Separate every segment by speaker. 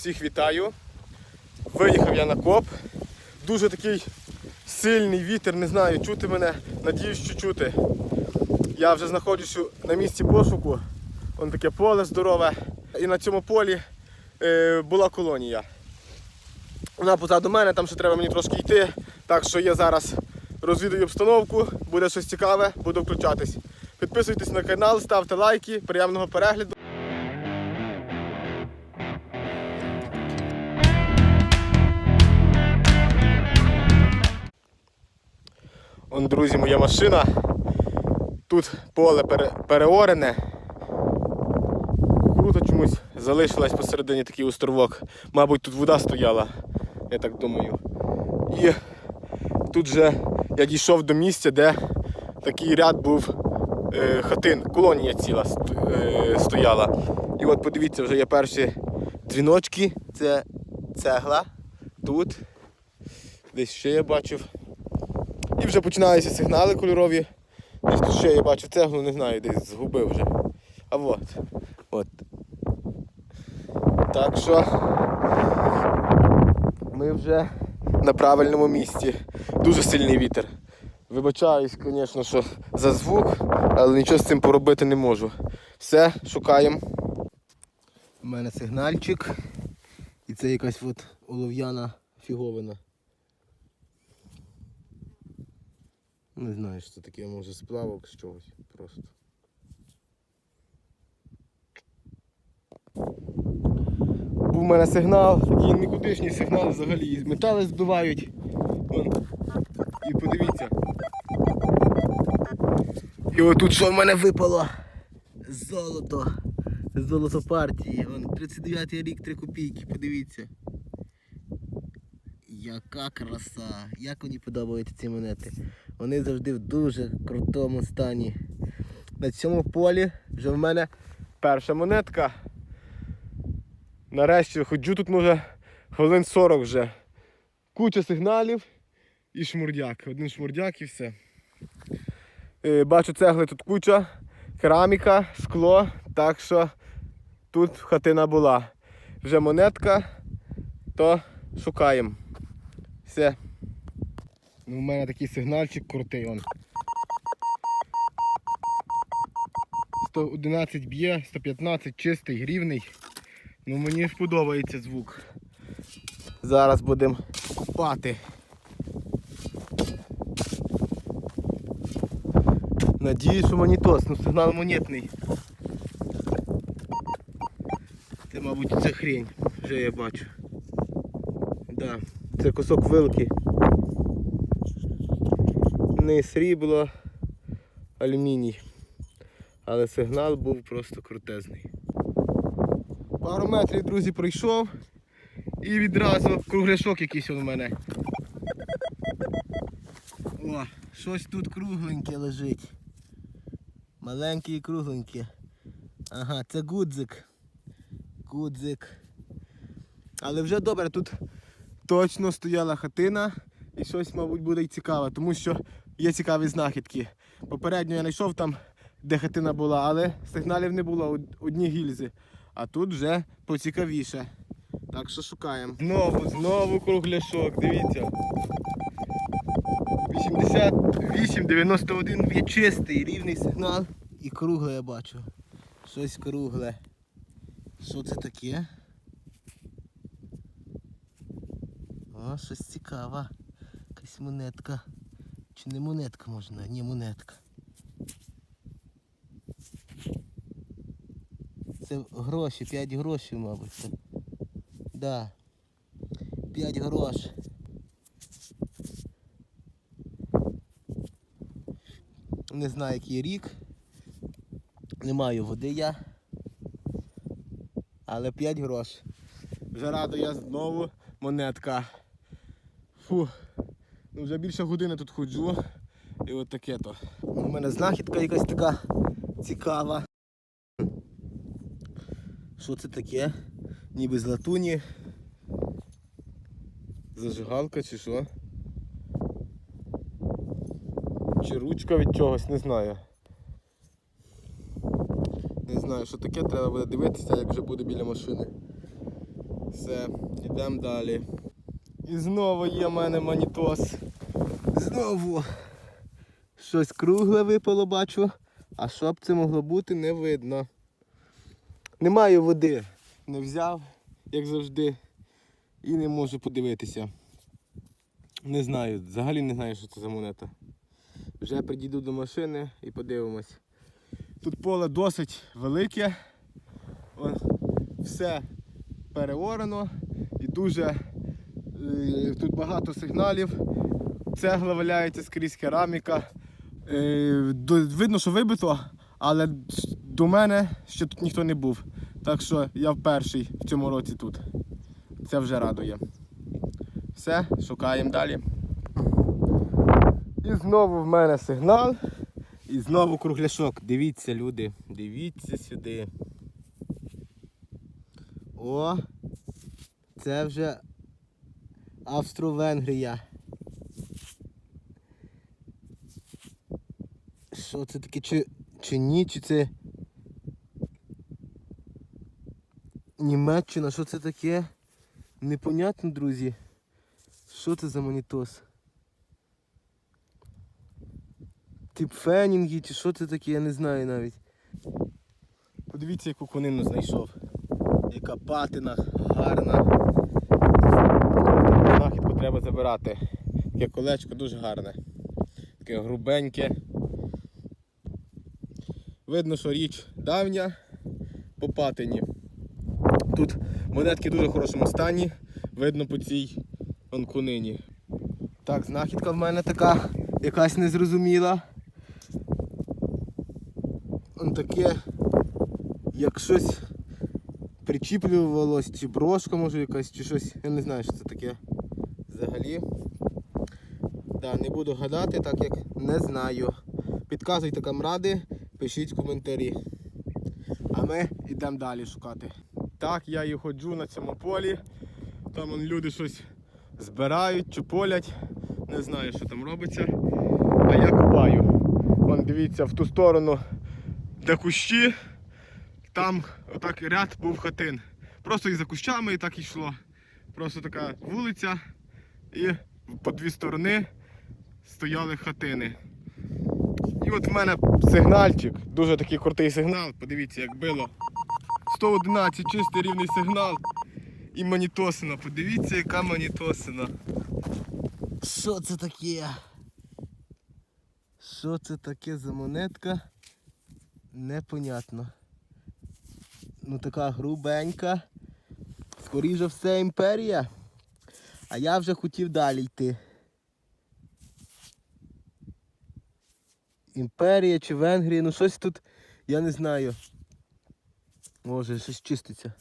Speaker 1: Всіх вітаю. Виїхав я на коп. Дуже такий сильний вітер, не знаю, чути мене, надіюсь, що чути. Я вже знаходжуся на місці пошуку. Вон таке поле здорове. І на цьому полі е, була колонія. Вона позаду мене, там ще треба мені трошки йти. Так що я зараз розвідую обстановку, буде щось цікаве, буду включатись. Підписуйтесь на канал, ставте лайки, приємного перегляду. Он, друзі, моя машина. Тут поле пере, переорене. Круто чомусь залишилась посередині такий островок. Мабуть, тут вода стояла, я так думаю. І тут же я дійшов до місця, де такий ряд був е, хатин, колонія ціла е, стояла. І от подивіться, вже є перші дзвіночки. Це цегла. Тут. Десь ще я бачив. І вже починаються сигнали кольорові. Десь тут ще я бачу цеглу, не знаю, десь згубив вже. А от. От. Так що ми вже на правильному місці. Дуже сильний вітер. Вибачаюсь, звісно, що за звук, але нічого з цим поробити не можу. Все, шукаємо. У мене сигнальчик. І це якась от олов'яна фіговина. Не знаю, що це таке, може сплавок з чогось просто. Був у мене сигнал, такий нікудишній сигнал взагалі. Метали збивають. Вон. І подивіться. І отут що в мене випало? Золото. Золото партії. Вон 39 рік 3 копійки, подивіться. Яка краса! Як мені подобаються ці монети. Вони завжди в дуже крутому стані. На цьому полі вже в мене перша монетка. Нарешті ходжу тут може хвилин 40 вже. Куча сигналів і шмурдяк. Один шмурдяк і все. Е, Бачу цегли тут куча, кераміка, скло, так що тут хатина була. Вже монетка, то шукаємо. Все. Ну, у мене такий сигнальчик крутий он. 111 б'є, 115 чистий, рівний. Ну мені ж подобається звук. Зараз будемо купати. Надіюсь, що монітос, ну сигнал монетний. Це, мабуть, це хрень, вже я бачу. Да, це кусок вилки. Не срібло, алюміній. Але сигнал був просто крутезний. Пару метрів, друзі, пройшов і відразу кругляшок якийсь у мене. О, щось тут кругленьке лежить. Маленьке і кругленьке. Ага, це гудзик. Гудзик. Але вже добре, тут точно стояла хатина і щось, мабуть, буде й цікаве, тому що є цікаві знахідки. Попередньо я знайшов там, де хатина була, але сигналів не було, одні гільзи. А тут вже поцікавіше. Так що шукаємо. Знову, знову кругляшок, дивіться. 88, 91 є чистий, рівний сигнал. І кругле я бачу. Щось кругле. Що це таке? О, щось цікаве. Якась монетка. Чи не монетка можна? Ні, монетка. Це гроші, 5 грошей, мабуть. Це. Да. 5 грош. Не знаю, який рік. Не маю води я. Але 5 грош. Вже радо я знову монетка. Фу. Вже більше години тут ходжу. І от таке то. У мене знахідка якась така цікава. Що це таке? Ніби з латуні. Зажигалка чи що? Чи ручка від чогось, не знаю. Не знаю, що таке, треба буде дивитися, як вже буде біля машини. Все, йдемо далі. І знову є в мене манітос. Знову щось кругле випало, бачу. А що б це могло бути, не видно. Немає води. Не взяв, як завжди, і не можу подивитися. Не знаю, взагалі не знаю, що це за монета. Вже підійду до машини і подивимось. Тут поле досить велике. Вон, все переорано і дуже тут багато сигналів. Цегла валяється скрізь кераміка. Е, видно, що вибито, але до мене ще тут ніхто не був. Так що я перший в цьому році тут. Це вже радує. Все, шукаємо далі. І знову в мене сигнал. І знову кругляшок. Дивіться, люди, дивіться сюди. О, це вже Австро-Венгрія. Що це таке? Чи, чи ні? Чи це Німеччина? Що це таке? Непонятно, друзі. Що це за монітос? Тип фенінги чи що це таке, я не знаю навіть. Подивіться, яку конину знайшов. Яка патина гарна. Треба забирати. Таке колечко дуже гарне. Таке грубеньке. Видно, що річ давня по патині. Тут монетки в дуже хорошому стані. Видно по цій вон конині. Так, знахідка в мене така якась незрозуміла. Он таке, як щось причіплювалось, чи брошка може якась, чи щось. Я не знаю, що це таке взагалі. Да, не буду гадати, так як не знаю. Підказуйте камради, пишіть коментарі. А ми йдемо далі шукати. Так, я і ходжу на цьому полі. Там вон, люди щось збирають, чуполять. Не знаю, що там робиться. А я купаю. Вон дивіться в ту сторону, де кущі. Там отак ряд був хатин. Просто і за кущами і так йшло. Просто така вулиця і по дві сторони стояли хатини. І от в мене сигнальчик, дуже такий крутий сигнал. Подивіться, як било. 111 чистий рівний сигнал. І манітосина. Подивіться, яка манітосина. Що це таке? Що це таке за монетка? Непонятно. Ну така грубенька. Скоріше все імперія. А я вже хотів далі йти. Імперія чи Венгрія, ну щось тут, я не знаю. Може, щось чиститься.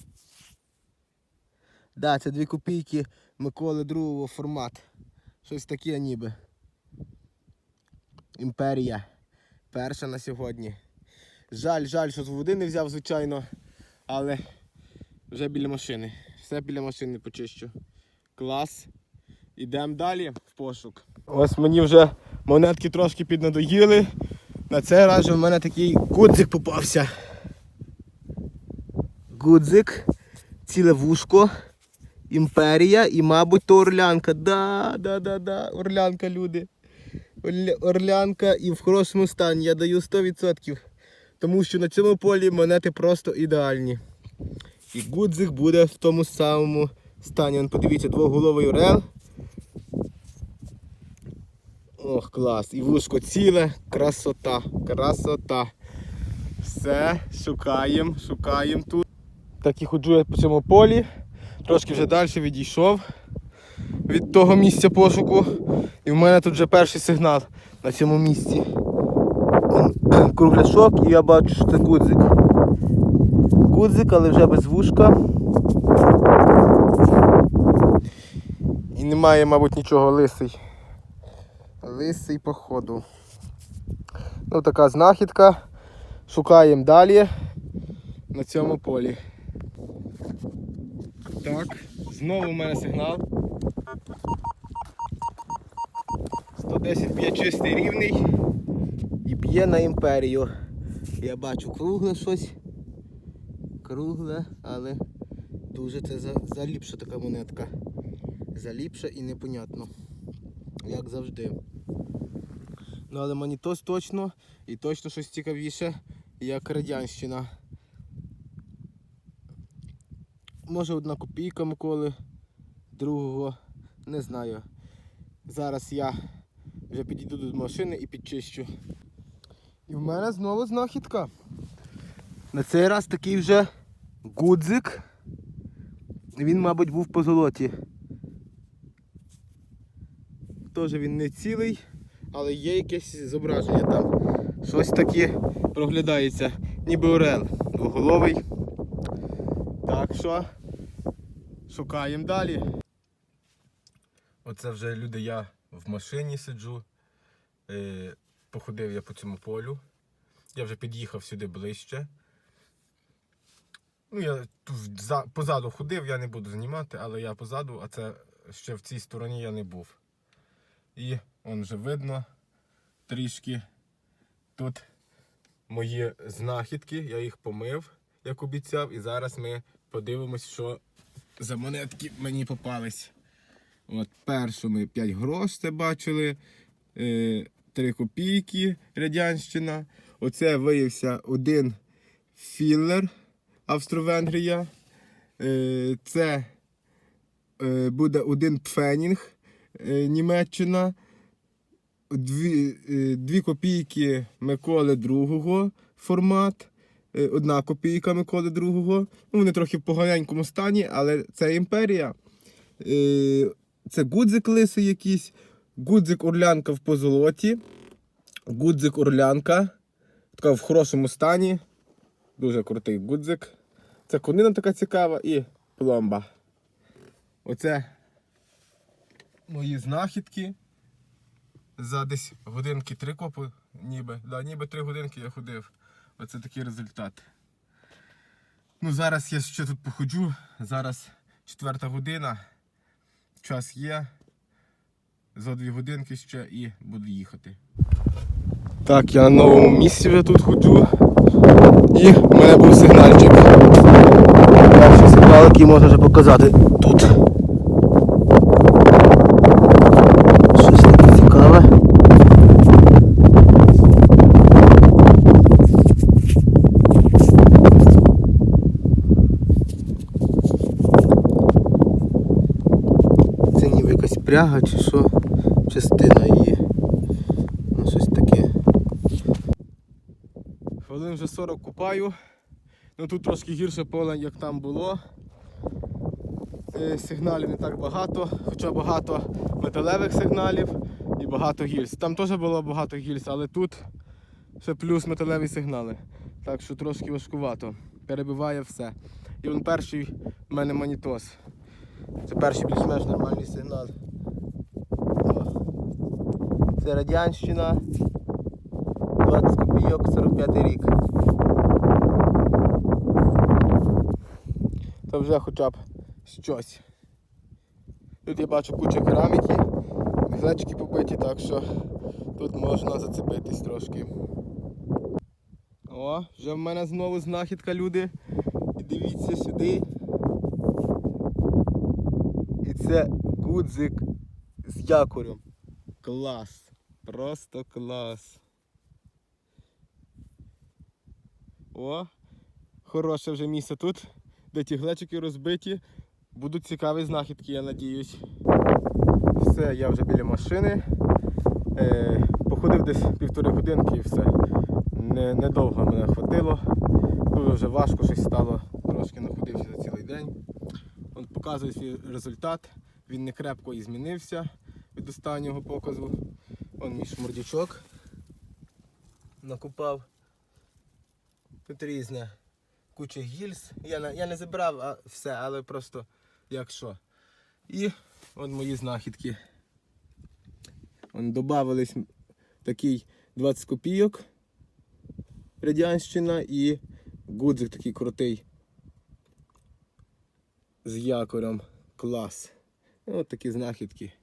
Speaker 1: Да, це дві копійки Миколи другого формат. Щось таке ніби. Імперія. Перша на сьогодні. Жаль, жаль, що з води не взяв, звичайно. Але вже біля машини. Все біля машини почищу. Клас. Ідемо далі в пошук. Ось мені вже монетки трошки піднадоїли. На цей раз же в мене такий гудзик попався. Гудзик, ціле вушко, імперія і, мабуть, то орлянка. Да, да, да, да, орлянка, люди. Орлянка і в хорошому стані. Я даю 100%. Тому що на цьому полі монети просто ідеальні. І гудзик буде в тому самому стані. Вон, подивіться, двоголовий орел. Ох, клас. І вушко ціле. Красота. Красота. Все, шукаємо, шукаємо тут. Так і ходжу я по цьому полі. Трошки вже далі відійшов від того місця пошуку. І в мене тут вже перший сигнал на цьому місці. Кругляшок і я бачу, що це гудзик. Гудзик, але вже без вушка. Немає, мабуть, нічого лисий. Лисий походу. Ну така знахідка. Шукаємо далі на цьому полі. Так, знову в мене сигнал. 110 б'є чистий рівний і б'є на імперію. Я бачу кругле щось. Кругле, але дуже. Це заліпша така монетка. Заліпша і непонятно. Як завжди. Ну але монітос точно і точно щось цікавіше, як радянщина. Може одна копійка Миколи, другого, не знаю. Зараз я вже підійду до машини і підчищу. І в мене знову знахідка. На цей раз такий вже гудзик. Він, мабуть, був по золоті. Теж він не цілий, але є якесь зображення там. Щось таке проглядається, ніби орел двоголовий. Так що шукаємо далі. Оце вже люди, я в машині сиджу. Е, походив я по цьому полю. Я вже під'їхав сюди ближче. Ну, я позаду ходив, я не буду знімати, але я позаду, а це ще в цій стороні я не був. І он вже видно трішки тут мої знахідки, я їх помив, як обіцяв, і зараз ми подивимось, що за монетки мені попались. От першу ми 5 грош це бачили, е, 3 копійки радянщина. Оце виявився один філлер Австро-Венгрія. Е, це е, буде один пфенінг е, Німеччина. Дві, е, дві копійки Миколи II формат. е, Одна копійка Миколи II. Ну, вони трохи в поганенькому стані, але це імперія. Е, Це гудзик лисий якийсь, гудзик орлянка в позолоті, гудзик орлянка. Така в хорошому стані. Дуже крутий гудзик. Це конина така цікава і пломба. Оце мої знахідки. За десь годинки три копи, ніби. Да, ніби три годинки я ходив. Оце такий результат. Ну, зараз я ще тут походжу. Зараз четверта година. Час є. За дві годинки ще і буду їхати. Так, я на новому місці вже тут ходжу. І в мене був сигнальчик. Перший сигнал, який можна вже показати тут. Щось таке цікаве. Це ніби пряга чи що, частина її. Ну щось таке. Хвилин вже 40 купаю. Ну тут трошки гірше поле, як там було. Е, Сигналів не так багато, хоча багато металевих сигналів і багато гільз. Там теж було багато гільз, але тут ще плюс металеві сигнали. Так що трошки важкувато. Перебиває все. І він перший в мене монітос. Це перший більш-менш нормальний сигнал. Це радянщина. 20 копійок, 45 рік. Це вже хоча б щось. Тут я бачу кучу кераміки, глечики побиті, так що тут можна зацепитись трошки. О, вже в мене знову знахідка, люди. І дивіться сюди. І це гудзик з якорем. Клас. Просто клас. О, хороше вже місце тут, де ті глечики розбиті. Будуть цікаві знахідки, я надіюсь. Все, я вже біля машини. Е, походив десь півтори годинки і все. Не, недовго мене хватило. Дуже вже важко щось стало. Трошки находився за цілий день. Он показує свій результат. Він не крепко і змінився від останнього показу. Он мій шмурдячок накопав. Тут різне. Куча гільз. Я, я не забрав а, все, але просто як що. І от мої знахідки. Вон додавались такий 20 копійок. Радянщина і гудзик такий крутий. З якорем. Клас. От такі знахідки.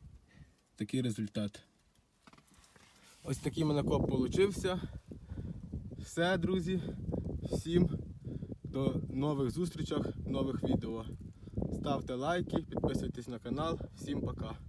Speaker 1: Такий результат. Ось такий мене коп получився. Все, друзі. Всім до нових зустрічей, нових відео. ставте лайки, підписуйтесь на канал. Всім пока.